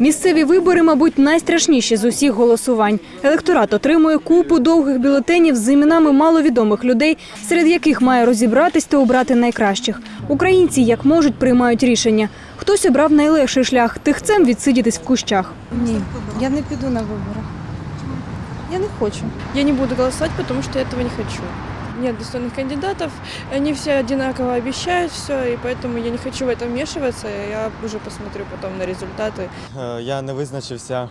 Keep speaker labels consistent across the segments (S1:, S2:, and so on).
S1: Місцеві вибори, мабуть, найстрашніші з усіх голосувань. Електорат отримує купу довгих бюлетенів з іменами маловідомих людей, серед яких має розібратись та обрати найкращих. Українці, як можуть, приймають рішення. Хтось обрав найлегший шлях тихцем відсидітись в кущах.
S2: Ні, я не піду на вибори. Я не хочу.
S3: Я не буду голосовать, потому что я этого не хочу Нет достойных кандидатов, они все одинаково обещают все, и поэтому я не хочу в это вмешиваться, я уже посмотрю потом на результаты.
S4: Е, Я не визначився.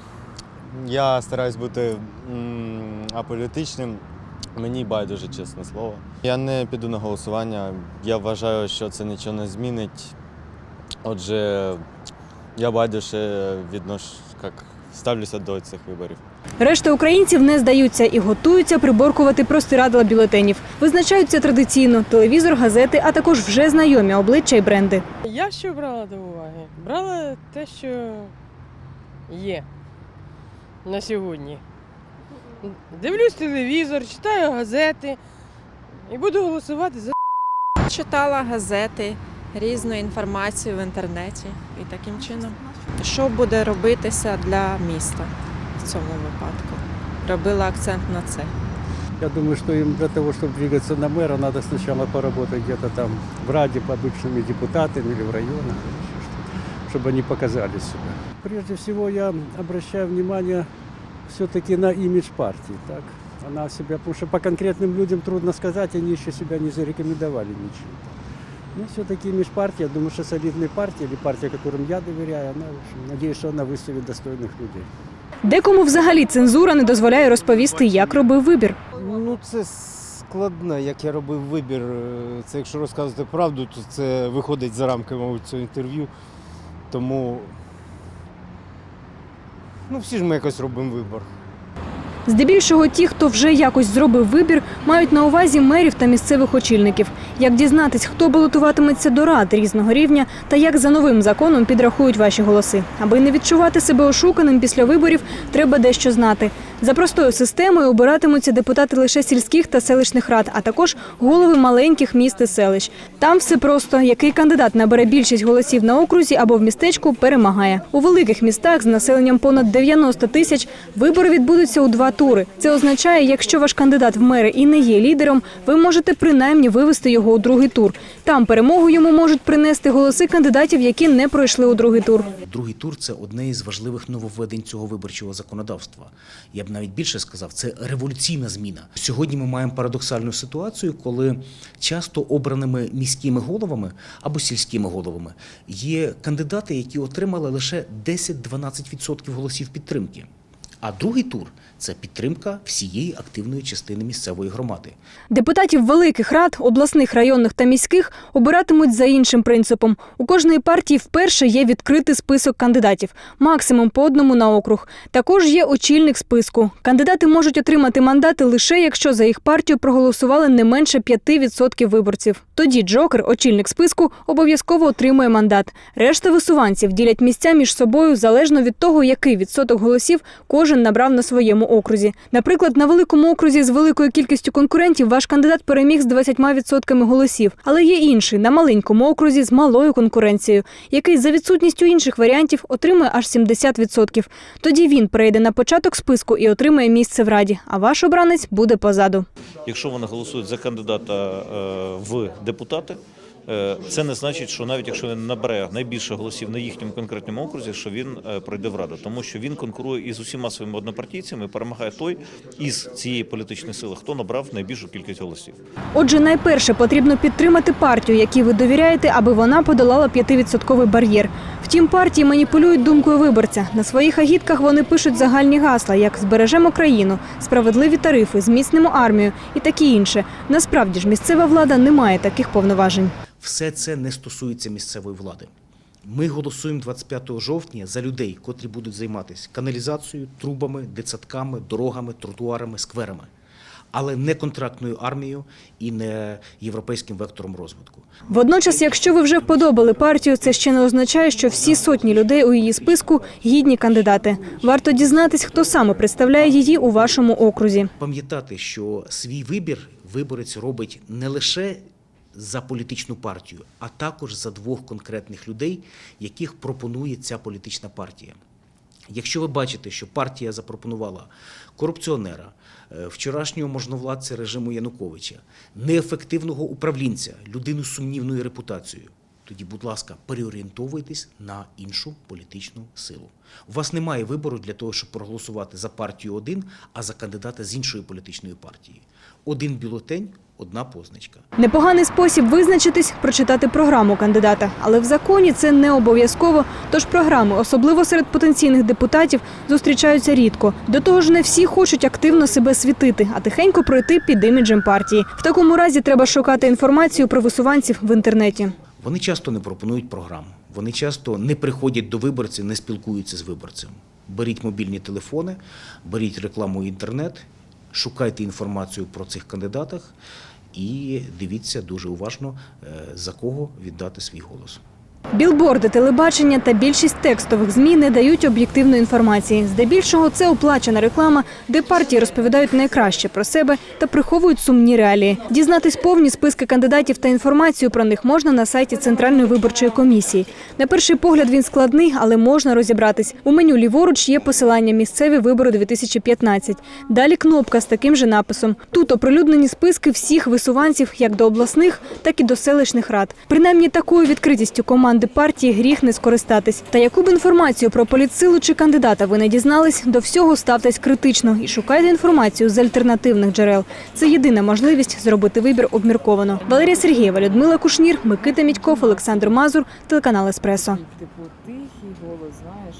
S4: Я стараюсь бути м, аполітичним. Мені байдуже, чесне слово. Я не піду на голосування. Я вважаю, що це нічого не змінить. Отже, я байдуже віднош, як ставлюся до цих виборів.
S1: Решта українців не здаються і готуються приборкувати простирадла бюлетенів. Визначаються традиційно телевізор, газети, а також вже знайомі обличчя і бренди.
S5: Я що брала до уваги? Брала те, що є на сьогодні. Дивлюсь телевізор, читаю газети і буду голосувати за
S6: Читала газети, різну інформацію в інтернеті і таким чином. Що буде робитися для міста в цьому випадку? Робила акцент на це.
S7: Я думаю, что им для того, чтобы двигаться на мэра, надо сначала поработать где-то там в Раде по обычными депутатами или в районах, или еще что-то, чтобы они показали себя. Прежде всего я обращаю внимание все-таки на имидж партии. Так? Она себя, потому что по конкретным людям трудно сказать, они еще себя не зарекомендовали ничем. Но все-таки имидж партии, я думаю, что солидная партия, или партия, которым я доверяю, она, в общем, надеюсь, что она выставит достойных людей.
S1: Декому взагалі цензура не дозволяє розповісти, як робив вибір.
S8: Ну, це складно, як я робив вибір. Е, Це якщо розказувати правду, то це виходить за рамки, мабуть, цього інтерв'ю. Тому ну, всі ж ми якось робимо вибір.
S1: Здебільшого ті, хто вже якось зробив вибір, мають на увазі мерів та місцевих очільників. Як дізнатись, хто балотуватиметься до рад різного рівня та як за новим законом підрахують ваші голоси. Аби не відчувати себе ошуканим після виборів, треба дещо знати. За простою системою обиратимуться депутати лише сільських та селищних рад, а також голови маленьких міст і селищ. Там все просто який кандидат набере більшість голосів на окрузі або в містечку, перемагає. У великих містах з населенням понад 90 тисяч вибори відбудуться у два тури. Це означає, якщо ваш кандидат в мери і не є лідером, ви можете принаймні вивести його у другий тур. Там перемогу йому можуть принести голоси кандидатів, які не пройшли у другий тур.
S9: Другий тур це одне із важливих нововведень цього виборчого законодавства. Я б навіть більше сказав, це революційна зміна. Сьогодні ми маємо парадоксальну ситуацію, коли часто обраними міськими головами або сільськими головами є кандидати, які отримали лише 10-12% голосів підтримки. А другий тур це підтримка всієї активної частини місцевої громади.
S1: Депутатів великих рад, обласних, районних та міських обиратимуть за іншим принципом. У кожної партії вперше є відкритий список кандидатів, максимум по одному на округ. Також є очільник списку. Кандидати можуть отримати мандати лише якщо за їх партію проголосували не менше 5% виборців. Тоді Джокер, очільник списку, обов'язково отримує мандат. Решта висуванців ділять місця між собою залежно від того, який відсоток голосів кожен набрав на своєму окрузі. Наприклад, на великому окрузі з великою кількістю конкурентів ваш кандидат переміг з 20% голосів, але є інший на маленькому окрузі з малою конкуренцією, який за відсутністю інших варіантів отримує аж 70%. Тоді він перейде на початок списку і отримає місце в раді, а ваш обранець буде позаду.
S10: Якщо вони голосують за кандидата е, в депутати, це не значить, що навіть якщо він набере найбільше голосів на їхньому конкретному окрузі, що він е, пройде в раду, тому що він конкурує із усіма своїми однопартійцями, перемагає той із цієї політичної сили, хто набрав найбільшу кількість голосів.
S1: Отже, найперше потрібно підтримати партію, якій ви довіряєте, аби вона подолала 5% бар'єр. Втім, партії маніпулюють думкою виборця. На своїх агітках вони пишуть загальні гасла, як збережемо країну, справедливі тарифи, зміцнимо армію і таке інше. Насправді ж місцева влада не має таких повноважень.
S9: Все це не стосується місцевої влади. Ми голосуємо 25 жовтня за людей, котрі будуть займатися каналізацією, трубами, дитсадками, дорогами, тротуарами, скверами, але не контрактною армією і не європейським вектором розвитку.
S1: Водночас, якщо ви вже вподобали партію, це ще не означає, що всі сотні людей у її списку гідні кандидати. Варто дізнатись, хто саме представляє її у вашому окрузі.
S9: Пам'ятати, що свій вибір виборець робить не лише за політичну партію, а також за двох конкретних людей, яких пропонує ця політична партія. Якщо ви бачите, що партія запропонувала корупціонера, е, вчорашнього можновладця режиму Януковича, неефективного управлінця, людину з сумнівною репутацією, тоді, будь ласка, переорієнтовуйтесь на іншу політичну силу. У вас немає вибору для того, щоб проголосувати за партію один, а за кандидата з іншої політичної партії. Один бюлетень, одна позначка.
S1: Непоганий спосіб визначитись прочитати програму кандидата, але в законі це не обов'язково. Тож програми, особливо серед потенційних депутатів, зустрічаються рідко. До того ж, не всі хочуть активно себе світити, а тихенько пройти під іміджем партії. В такому разі треба шукати інформацію про висуванців в інтернеті.
S9: Вони часто не пропонують програму. Вони часто не приходять до виборців, не спілкуються з виборцем. Беріть мобільні телефони, беріть рекламу інтернет, шукайте інформацію про цих кандидатах і дивіться дуже уважно, е, за кого віддати свій голос.
S1: Білборди, телебачення та більшість текстових змі не дають об'єктивної інформації. Здебільшого це оплачена реклама, де партії розповідають найкраще про себе та приховують сумні реалії. Дізнатись повні списки кандидатів та інформацію про них можна на сайті Центральної виборчої комісії. На перший погляд він складний, але можна розібратись. У меню ліворуч є посилання місцеві вибори 2015. Далі кнопка з таким же написом. Тут оприлюднені списки всіх висуванців як до обласних, так і до селищних рад. Принаймні такою відкритістю команди партії гріх не скористатись. Та яку б інформацію про політсилу чи кандидата ви не дізнались, до всього ставтесь критично і шукайте інформацію з альтернативних джерел. Це єдина можливість зробити вибір обмірковано. Валерія Сергієва, Людмила Кушнір, Микита Мідьков, Олександр Мазур, телеканал Еспресо.